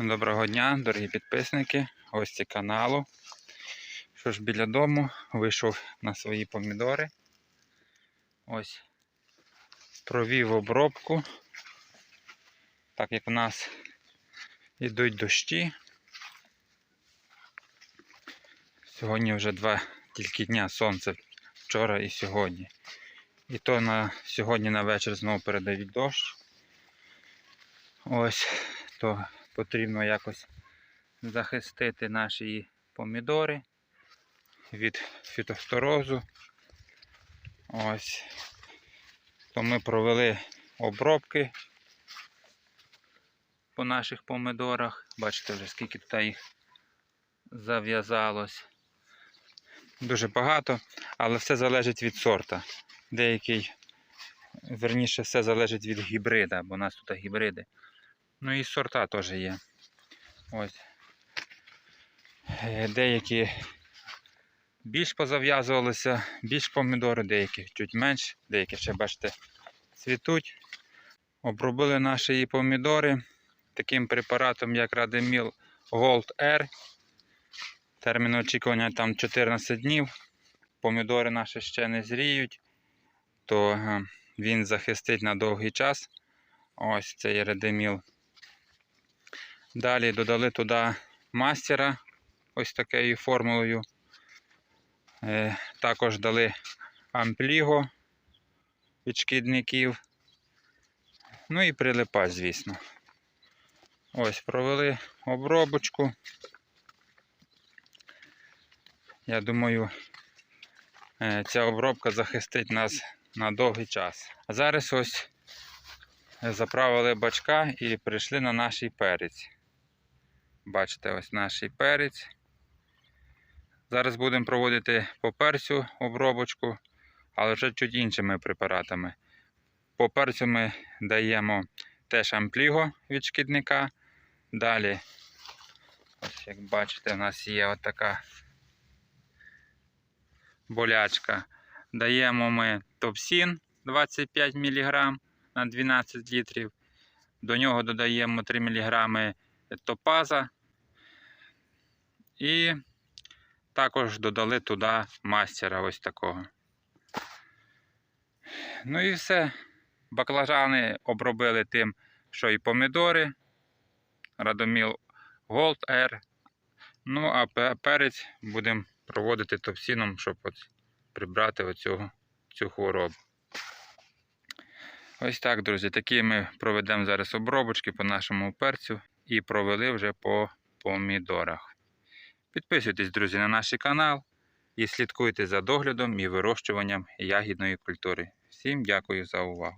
Доброго дня, дорогі підписники, гості каналу. Що ж, біля дому вийшов на свої помідори. Ось провів обробку. Так як у нас йдуть дощі. Сьогодні вже два тільки дня сонце, вчора і сьогодні. І то на сьогодні на вечір знову передають дощ. Ось то потрібно якось захистити наші помідори від фітофторозу. Ось. То ми провели обробки по наших помідорах. Бачите вже скільки тут їх зав'язалось. Дуже багато, але все залежить від сорта. Деякий, верніше, все залежить від гібрида, бо у нас тут гібриди. Ну і сорта теж є. Ось. Е, Деякі більш позав'язувалися, більш помідори, деякі чуть менш, деякі ще, бачите, цвітуть. Обробили наші помідори таким препаратом, як Радеміл Gold R. Термін очікування там 14 днів. Помідори наші ще не зріють, то е, він захистить на довгий час. Ось цей Радеміл. Далі додали туди мастера ось такою формулою. Е, також дали ампліго від шкідників. Ну і прилипач, звісно. Ось провели обробочку. Я думаю, е, ця обробка захистить нас на довгий час. А зараз ось заправили бачка і прийшли на наш перець. Бачите, ось наш перець. Зараз будемо проводити по перцю обробочку, але вже чуть іншими препаратами. По перцю ми даємо теж ампліго від шкідника. Далі, ось як бачите, у нас є отака болячка. Даємо ми топсін 25 мг на 12 літрів. До нього додаємо 3 мг топаза. І також додали туди мастера ось такого. Ну і все. Баклажани обробили тим, що і помідори. Радоміл Gold R. Ну, а перець будемо проводити топсіном, щоб от прибрати оцю, цю хворобу. Ось так, друзі. Такі ми проведемо зараз обробочки по нашому перцю і провели вже по помідорах. Підписуйтесь, друзі, на наш канал і слідкуйте за доглядом і вирощуванням ягідної культури. Всім дякую за увагу.